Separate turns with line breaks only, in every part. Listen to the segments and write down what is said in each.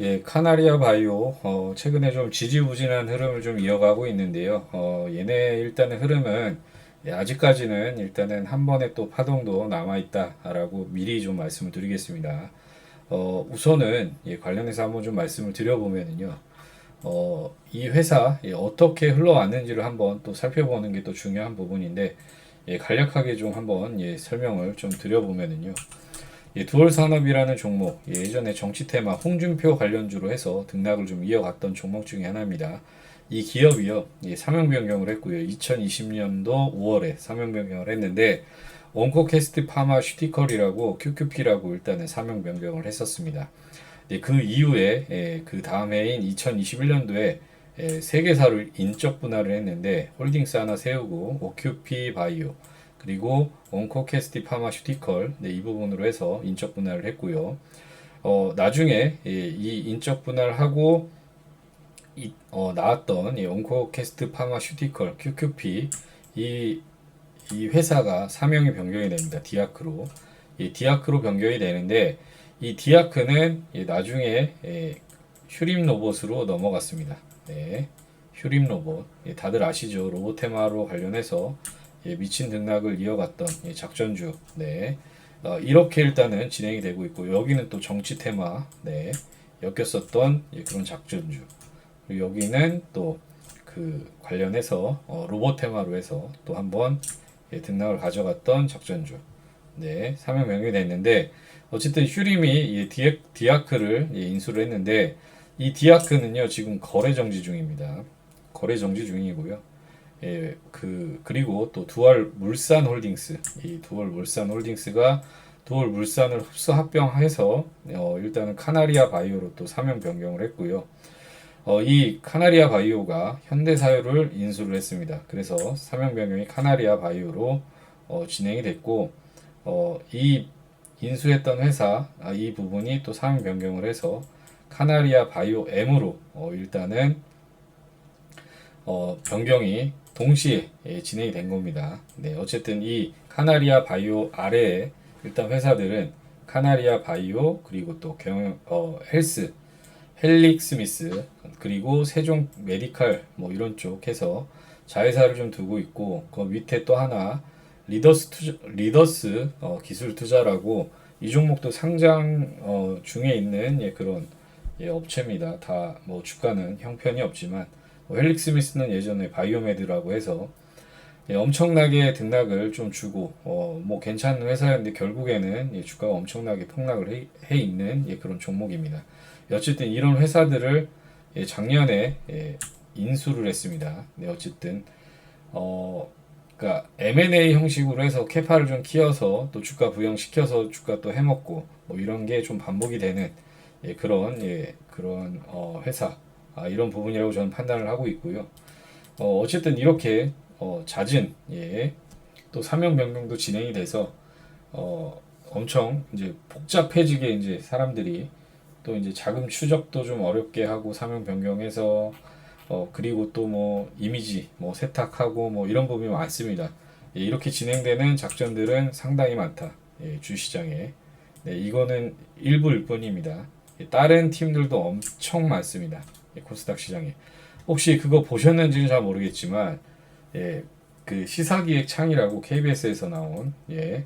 예, 카나리아 바이오 어, 최근에 좀 지지부진한 흐름을 좀 이어가고 있는데요. 어, 얘네 일단은 흐름은 예, 아직까지는 일단은 한 번의 또 파동도 남아 있다라고 미리 좀 말씀을 드리겠습니다. 어, 우선은 예, 관련해서 한번 좀 말씀을 드려보면은요. 어, 이 회사 예, 어떻게 흘러왔는지를 한번 또 살펴보는 게 또 중요한 부분인데 예, 간략하게 좀 한번 예, 설명을 좀 드려보면은요. 예, 두월 산업이라는 종목 예, 예전에 정치 테마 홍준표 관련주로 해서 등락을 좀 이어갔던 종목 중에 하나입니다. 이 기업이요 예, 사명 변경을 했고요. 2020년도 5월에 사명 변경을 했는데 원코캐스트 파마슈티컬이라고 QQP라고 일단은 사명 변경을 했었습니다. 예, 그 이후에 예, 그 다음 해인 2021년도에 예, 세계사를 인적 분할을 했는데 홀딩스 하나 세우고 OQP 바이오 그리고 온코캐스티 파마슈티컬 네, 이 부분으로 해서 인적 분할을 했고요. 어, 나중에 예, 이 인적 분할하고 이, 어, 나왔던 이 온코캐스트 파마슈티컬 QQP 이, 이 회사가 사명이 변경이 됩니다. 디아크로 이 디아크로 변경이 되는데 이 디아크는 예, 나중에 예, 휴림 로봇으로 넘어갔습니다. 네, 휴림 로봇 예, 다들 아시죠? 로봇 테마로 관련해서 예, 미친 등락을 이어갔던 예, 작전주. 네. 어, 이렇게 일단은 진행이 되고 있고 여기는 또 정치 테마. 네. 엮였었던 예, 그런 작전주. 그리고 여기는 또 그 관련해서 어, 로봇 테마로 해서 또 한번 예, 등락을 가져갔던 작전주. 네. 사명 명령이 됐는데 어쨌든 휴림이 이 디에, 디아크를 예, 인수를 했는데 이 디아크는요 지금 거래 정지 중입니다. 거래 정지 중이고요 예, 그 그리고 또 두알 물산 홀딩스 이 두알 물산 홀딩스가 두알 물산을 흡수 합병해서 어, 일단은 카나리아 바이오로 또 사명 변경을 했고요. 어, 이 카나리아 바이오가 현대사유를 인수를 했습니다. 그래서 사명 변경이 카나리아 바이오로 어, 진행이 됐고 어, 이 인수했던 회사 아, 이 부분이 또 사명 변경을 해서 카나리아 바이오 M으로 어, 일단은 어, 변경이 동시에 예, 진행이 된 겁니다. 네, 어쨌든 이 카나리아 바이오 아래에 일단 회사들은 카나리아 바이오 그리고 또 경, 어, 헬스, 헬릭 스미스 그리고 세종 메디칼 뭐 이런 쪽 해서 자회사를 좀 두고 있고 그 밑에 또 하나 리더스 투자, 리더스 어, 기술 투자라고 이 종목도 상장 어, 중에 있는 예, 그런 예, 업체입니다. 다 뭐 주가는 형편이 없지만 뭐 헬릭 스미스는 예전에 바이오메드라고 해서 예, 엄청나게 등락을 좀 주고 어, 뭐 괜찮은 회사였는데 결국에는 예, 주가가 엄청나게 폭락을 해, 해 있는 예, 그런 종목입니다. 어쨌든 이런 회사들을 예, 작년에 예, 인수를 했습니다. 네, 어쨌든 어, 그러니까 M&A 형식으로 해서 캐파를 좀 키워서 또 주가 부양시켜서 주가 또 해먹고 뭐 이런 게 좀 반복이 되는 예, 그런 예, 그런 어, 회사 아, 이런 부분이라고 저는 판단을 하고 있고요. 어, 어쨌든 이렇게 어, 잦은 예, 또 사명 변경도 진행이 돼서 어, 엄청 이제 복잡해지게 이제 사람들이 또 이제 자금 추적도 좀 어렵게 하고 사명 변경해서 어, 그리고 또 뭐 이미지 뭐 세탁하고 뭐 이런 부분이 많습니다. 예, 이렇게 진행되는 작전들은 상당히 많다. 예, 주시장에. 네, 이거는 일부일 뿐입니다. 예, 다른 팀들도 엄청 많습니다. 예, 코스닥 시장에. 혹시 그거 보셨는지는 잘 모르겠지만, 예, 그 시사기획 창이라고 KBS에서 나온, 예,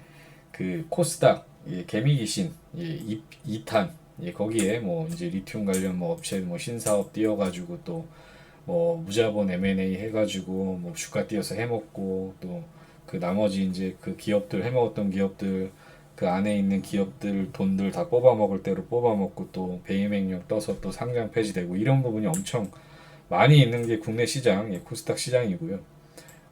그 코스닥, 예, 개미 귀신, 예, 이, 2탄, 예, 거기에 뭐 이제 리튬 관련 뭐 업체 뭐 신사업 띄워가지고 또 뭐 무자본 M&A 해가지고 뭐 주가 띄어서 해먹고 또 그 나머지 이제 그 기업들 해먹었던 기업들 그 안에 있는 기업들 돈들 다 뽑아 먹을 대로 뽑아 먹고 또 배임 행령 떠서 또 상장 폐지되고 이런 부분이 엄청 많이 있는 게 국내 시장, 예, 코스닥 시장이고요.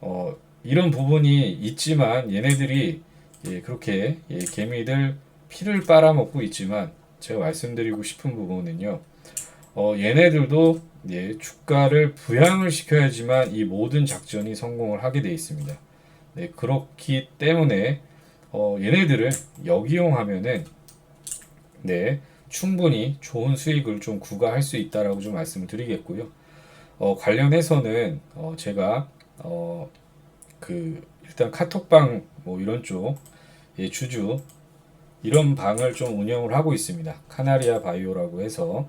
어, 이런 부분이 있지만 얘네들이 예, 그렇게 예, 개미들 피를 빨아먹고 있지만 제가 말씀드리고 싶은 부분은요. 어, 얘네들도 예, 주가를 부양을 시켜야지만 이 모든 작전이 성공을 하게 돼 있습니다. 네, 그렇기 때문에 어, 얘네들을 역이용 하면은 네, 충분히 좋은 수익을 좀 구가할 수 있다라고 좀 말씀을 드리겠고요. 어, 관련해서는 어, 제가 어, 그 일단 카톡방 뭐 이런 쪽 예, 주주 이런 방을 좀 운영을 하고 있습니다. 카나리아 바이오라고 해서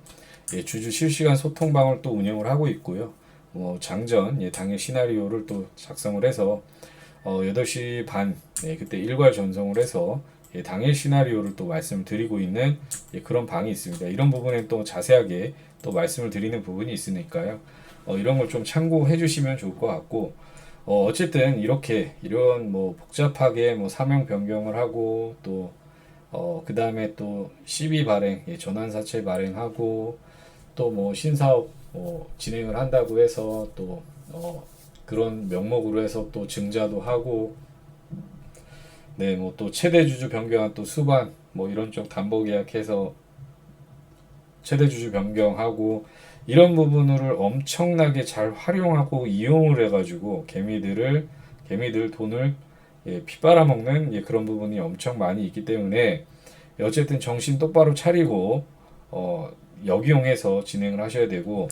예, 주주 실시간 소통방을 또 운영을 하고 있고요. 뭐 장전 예, 당일 시나리오를 또 작성을 해서 어, 8시 반 예, 그때 일괄 전송을 해서 예, 당일 시나리오를 또 말씀을 드리고 있는 예, 그런 방이 있습니다. 이런 부분에 또 자세하게 또 말씀을 드리는 부분이 있으니까요. 어, 이런 걸 좀 참고해 주시면 좋을 것 같고 어, 어쨌든 이렇게 이런 뭐 복잡하게 뭐 사명 변경을 하고 또 어, 그 다음에 또 시비 발행, 예, 전환사채 발행하고 또 뭐 신사업 뭐 진행을 한다고 해서 또 어, 그런 명목으로 해서 또 증자도 하고 네, 뭐 또 최대 주주 변경한 또 수반 뭐 이런 쪽 담보 계약해서 최대 주주 변경하고 이런 부분을 엄청나게 잘 활용하고 이용을 해가지고 개미들을 개미들 돈을 예, 피 빨아 먹는 예, 그런 부분이 엄청 많이 있기 때문에 어쨌든 정신 똑바로 차리고 어, 역이용해서 진행을 하셔야 되고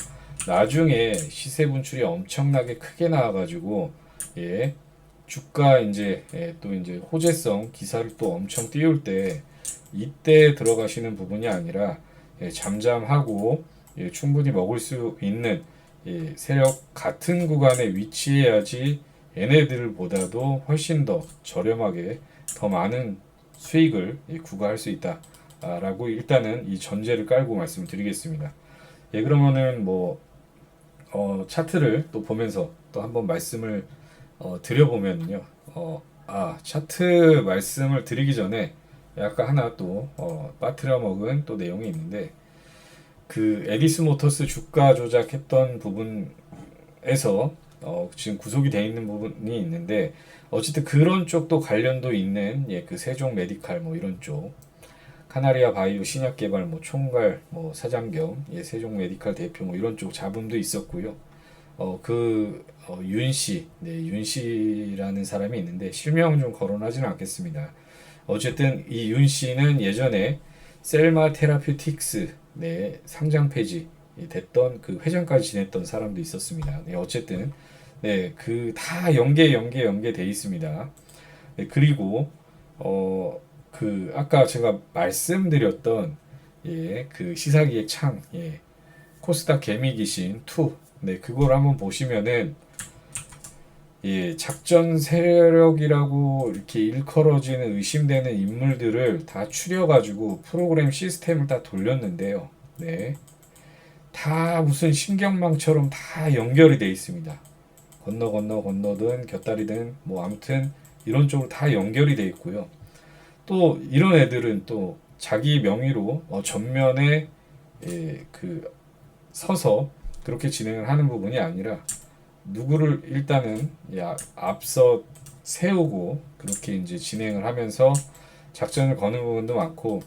나중에 시세 분출이 엄청나게 크게 나와가지고 예, 주가 이제 예, 또 이제 호재성 기사를 또 엄청 띄울 때 이때 들어가시는 부분이 아니라 예, 잠잠하고 예, 충분히 먹을 수 있는 예, 세력 같은 구간에 위치해야지 얘네들보다도 훨씬 더 저렴하게 더 많은 수익을 예, 구가할 수 있다라고 일단은 이 전제를 깔고 말씀드리겠습니다. 예, 그러면은 뭐 어, 차트를 또 보면서 또 한번 말씀을 어, 드려보면요. 어, 아 차트 말씀을 드리기 전에 아까 하나 또 어, 빠뜨려 먹은 또 내용이 있는데 그 에디스 모터스 주가 조작했던 부분에서 어, 지금 구속이 돼 있는 부분이 있는데 어쨌든 그런 쪽도 관련도 있는 예, 그 세종 메디칼 뭐 이런 쪽 카나리아 바이오 신약 개발 뭐 총괄 뭐 사장 겸 예, 세종 메디칼 대표 뭐 이런 쪽 자금도 있었고요. 어그 어, 윤씨 네, 윤 씨라는 사람이 있는데 실명은 좀 거론하지는 않겠습니다. 어쨌든 이 윤 씨는 예전에 셀마 테라퓨틱스 네, 상장 폐지 됐던 그 회장까지 지냈던 사람도 있었습니다. 네, 어쨌든 네, 그 다 연계 연계 연계돼 있습니다. 네, 그리고 어 그 아까 제가 말씀드렸던 예, 그 시사기획 창 예, 코스닥 개미 귀신 2 네, 그걸 한번 보시면은 예, 작전 세력이라고 이렇게 일컬어지는 의심되는 인물들을 다 추려가지고 프로그램 시스템을 다 돌렸는데요. 네. 다 무슨 신경망처럼 다 연결이 돼 있습니다. 건너 건너 건너든 곁다리든 뭐 아무튼 이런 쪽으로 다 연결이 돼 있고요. 또 이런 애들은 또 자기 명의로 어, 전면에 예, 그 서서 그렇게 진행을 하는 부분이 아니라 누구를 일단은 야, 앞서 세우고 그렇게 이제 진행을 하면서 작전을 거는 부분도 많고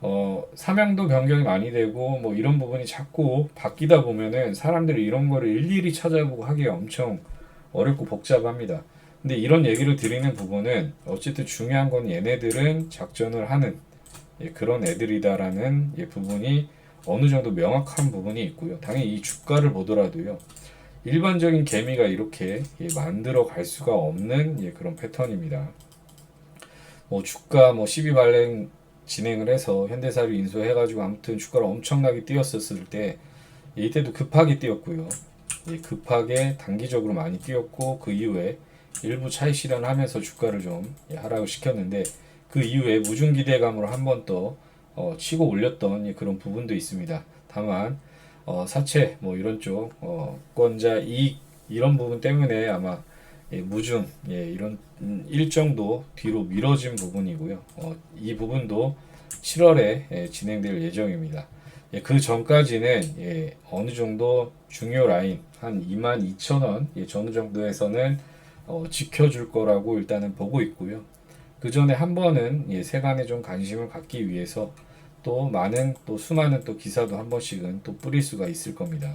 어, 사명도 변경이 많이 되고 뭐 이런 부분이 자꾸 바뀌다 보면은 사람들이 이런 거를 일일이 찾아보고 하기가 엄청 어렵고 복잡합니다. 근데 이런 얘기를 드리는 부분은 어쨌든 중요한 건 얘네들은 작전을 하는 예, 그런 애들이다라는 예, 부분이 어느 정도 명확한 부분이 있고요. 당연히 이 주가를 보더라도요. 일반적인 개미가 이렇게 예, 만들어 갈 수가 없는 예, 그런 패턴입니다. 뭐 주가 뭐 12 발행 진행을 해서 현대사를 인수해가지고 아무튼 주가를 엄청나게 뛰었었을 때 이때도 급하게 뛰었고요. 예, 급하게 단기적으로 많이 뛰었고 그 이후에 일부 차익 실현을 하면서 주가를 좀 예, 하락을 시켰는데 그 이후에 무중 기대감으로 한 번더 어, 치고 올렸던 예, 그런 부분도 있습니다. 다만 어, 사채 뭐 이런 쪽 어, 권자 이익 이런 부분 때문에 아마 예, 무중 예, 이런 음, 일정도 뒤로 미뤄진 부분이고요. 어, 이 부분도 7월에 예, 진행될 예정입니다. 예, 그 전까지는 예, 어느 정도 중요 라인 한 22,000원 예, 전후 정도에서는 어, 지켜줄 거라고 일단은 보고 있고요. 그 전에 한 번은 예, 세간에 좀 관심을 갖기 위해서 또 많은 또 수많은 또 기사도 한 번씩은 또 뿌릴 수가 있을 겁니다.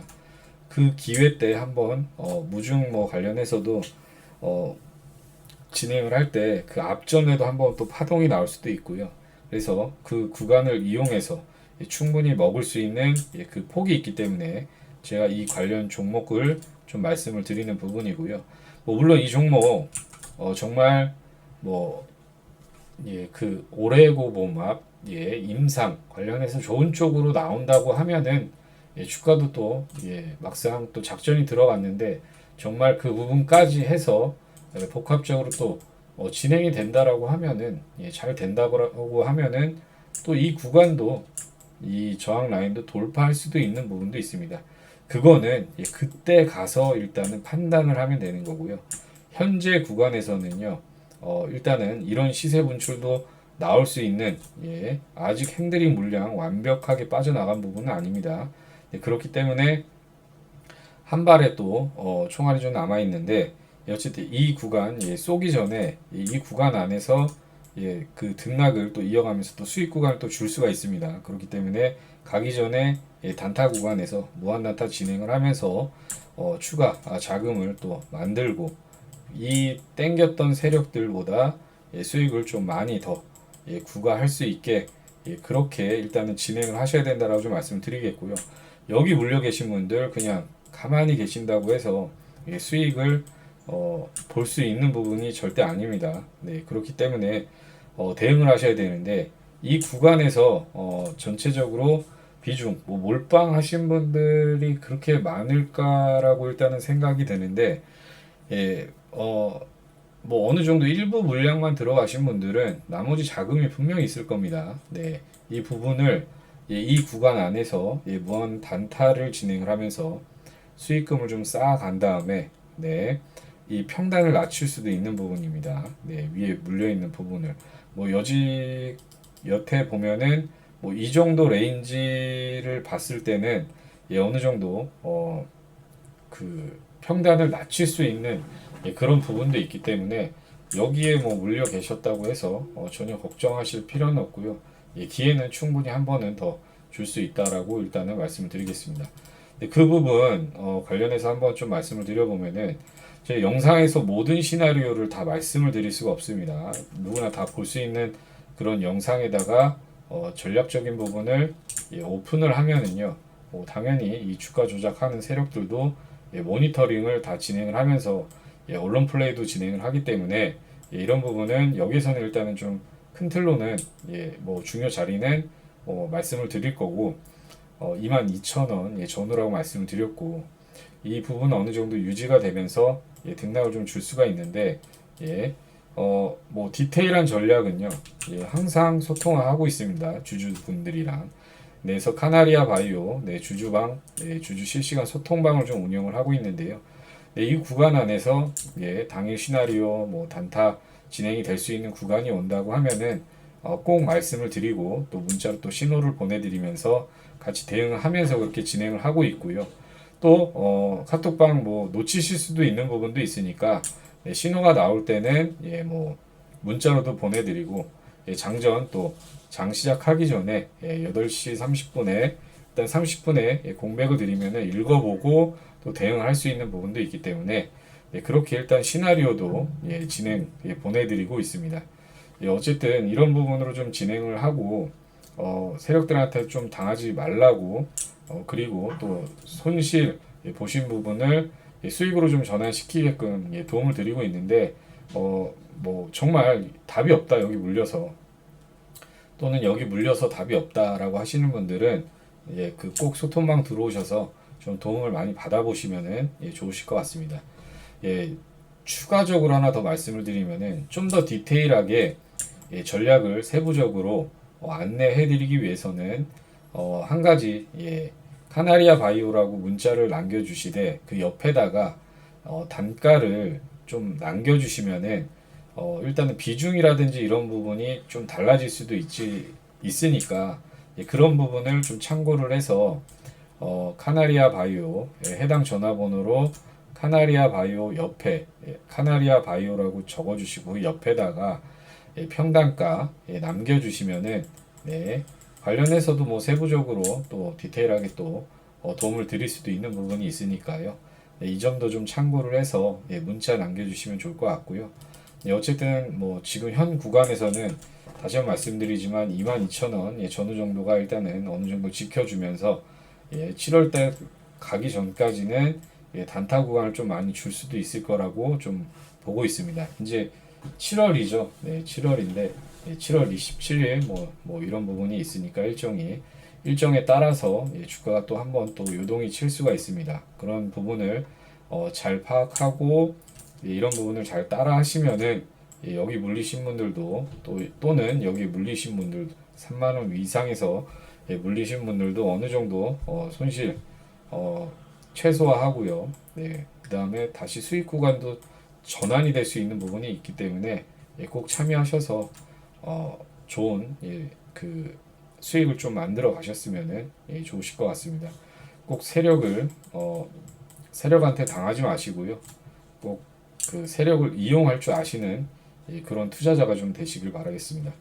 그 기회 때 한번 어, 무중 뭐 관련해서도 어, 진행을 할 때 그 앞전에도 한번 또 파동이 나올 수도 있고요. 그래서 그 구간을 이용해서 충분히 먹을 수 있는 예, 그 폭이 있기 때문에 제가 이 관련 종목을 좀 말씀을 드리는 부분이고요. 뭐 물론 이 종목 어 정말 뭐 예 그 오레고봄합 예 임상 관련해서 좋은 쪽으로 나온다고 하면은 예, 주가도 또 예, 막상 또 작전이 들어갔는데 정말 그 부분까지 해서 예, 복합적으로 또 어, 진행이 된다라고 하면은 예, 잘 된다고 하면은 또 이 구간도 이 저항 라인도 돌파할 수도 있는 부분도 있습니다. 그거는 예, 그때 가서 일단은 판단을 하면 되는 거고요. 현재 구간에서는요. 어, 일단은 이런 시세 분출도 나올 수 있는 예, 아직 핸들링 물량 완벽하게 빠져나간 부분은 아닙니다. 예, 그렇기 때문에 한 발에 또 어, 총알이 좀 남아 있는데 예, 어쨌든 이 구간 예, 쏘기 전에 이, 이 구간 안에서 예, 그 등락을 또 이어가면서 또 수익 구간을 또 줄 수가 있습니다. 그렇기 때문에 가기 전에 예, 단타 구간에서 무한 단타 진행을 하면서 어, 추가 아, 자금을 또 만들고 이 땡겼던 세력들보다 예, 수익을 좀 많이 더 예, 구가할 수 있게 예, 그렇게 일단은 진행을 하셔야 된다라고 좀 말씀드리겠고요. 여기 물려 계신 분들 그냥 가만히 계신다고 해서 예, 수익을 어, 볼 수 있는 부분이 절대 아닙니다. 네, 그렇기 때문에 어, 대응을 하셔야 되는데 이 구간에서 어, 전체적으로 비중, 뭐 몰빵 하신 분들이 그렇게 많을까라고 일단은 생각이 되는데 예, 어, 뭐 어느 정도 일부 물량만 들어가신 분들은 나머지 자금이 분명히 있을 겁니다. 네, 이 부분을 예, 이 구간 안에서 예, 무한 단타를 진행을 하면서 수익금을 좀 쌓아간 다음에 네, 이 평단을 낮출 수도 있는 부분입니다. 네, 위에 물려 있는 부분을 뭐 여지 여태 보면은 뭐 이 정도 레인지를 봤을 때는 예, 어느 정도 어, 그 평단을 낮출 수 있는 예, 그런 부분도 있기 때문에 여기에 뭐 물려 계셨다고 해서 어, 전혀 걱정하실 필요는 없고요. 예, 기회는 충분히 한 번은 더 줄 수 있다라고 일단은 말씀을 드리겠습니다. 네, 그 부분 어, 관련해서 한번 좀 말씀을 드려보면은 제 영상에서 모든 시나리오를 다 말씀을 드릴 수가 없습니다. 누구나 다 볼 수 있는 그런 영상에다가 어, 전략적인 부분을 예, 오픈을 하면은요, 뭐 당연히 이 주가 조작하는 세력들도 예, 모니터링을 다 진행을 하면서 예, 언론 플레이도 진행을 하기 때문에 예, 이런 부분은 여기서는 일단은 좀 큰 틀로는 예, 뭐 중요 자리는 어, 말씀을 드릴 거고 어, 22,000원 예, 전후라고 말씀을 드렸고 이 부분은 어느 정도 유지가 되면서 예, 등락을 좀 줄 수가 있는데 예, 어, 뭐 디테일한 전략은요 예, 항상 소통을 하고 있습니다. 주주분들이랑. 그래서 카나리아 바이오 네, 주주방 네, 주주 실시간 소통방을 좀 운영을 하고 있는데요. 네, 이 구간 안에서 예, 당일 시나리오 뭐 단타 진행이 될 수 있는 구간이 온다고 하면은 어, 꼭 말씀을 드리고 또 문자로 또 신호를 보내드리면서 같이 대응을 하면서 그렇게 진행을 하고 있고요. 또 어, 카톡방 뭐 놓치실 수도 있는 부분도 있으니까 예, 신호가 나올 때는 예, 뭐 문자로도 보내드리고 예, 장전 또 장 시작하기 전에 예, 8시 30분에 일단 30분에 예, 공백을 드리면은 읽어보고 또 대응을 할수 있는 부분도 있기 때문에 예, 그렇게 일단 시나리오도 예, 진행 예, 보내드리고 있습니다. 예, 어쨌든 이런 부분으로 좀 진행을 하고 어, 세력들한테 좀 당하지 말라고 어, 그리고 또 손실 예, 보신 부분을 예, 수익으로 좀 전환시키게끔 예, 도움을 드리고 있는데 어, 뭐 정말 답이 없다 여기 물려서 또는 여기 물려서 답이 없다라고 하시는 분들은 예, 그 꼭 소통방 들어오셔서 좀 도움을 많이 받아보시면은 예, 좋으실 것 같습니다. 예, 추가적으로 하나 더 말씀을 드리면은 좀 더 디테일하게 예, 전략을 세부적으로 어, 안내해드리기 위해서는 어, 한 가지 예, 카나리아 바이오라고 문자를 남겨주시되 그 옆에다가 어, 단가를 좀 남겨주시면은 어, 일단은 비중이라든지 이런 부분이 좀 달라질 수도 있지 있으니까 예, 그런 부분을 좀 참고를 해서 어, 카나리아 바이오 예, 해당 전화번호로 카나리아 바이오 옆에 예, 카나리아 바이오라고 적어주시고 옆에다가 예, 평단가 예, 남겨주시면은 네, 관련해서도 뭐 세부적으로 또 디테일하게 또 어, 도움을 드릴 수도 있는 부분이 있으니까요. 네, 이 점도 좀 참고를 해서 예, 문자 남겨주시면 좋을 것 같고요. 예, 어쨌든 뭐 지금 현 구간에서는 다시 한번 말씀드리지만 22,000원 예, 전후 정도가 일단은 어느 정도 지켜주면서 예, 7월달 가기 전까지는 예, 단타 구간을 좀 많이 줄 수도 있을 거라고 좀 보고 있습니다. 이제 7월이죠. 네, 7월인데 예, 7월 27일 뭐, 뭐 이런 부분이 있으니까 일정이 일정에 따라서 예, 주가가 또 한번 또 요동이 칠 수가 있습니다. 그런 부분을 어, 잘 파악하고 예, 이런 부분을 잘 따라 하시면은 예, 여기 물리신 분들도 또 또는 여기 물리신 분들 3만 원 이상에서 예, 물리신 분들도 어느 정도 어, 손실 어, 최소화하고요. 네, 그 다음에 다시 수익 구간도 전환이 될 수 있는 부분이 있기 때문에 예, 꼭 참여하셔서 어, 좋은 예, 그 수익을 좀 만들어 가셨으면은 예, 좋으실 것 같습니다. 꼭 세력을 어, 세력한테 당하지 마시고요. 꼭 그 세력을 이용할 줄 아시는 예, 그런 투자자가 좀 되시길 바라겠습니다.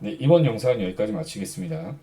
네, 이번 영상은 여기까지 마치겠습니다.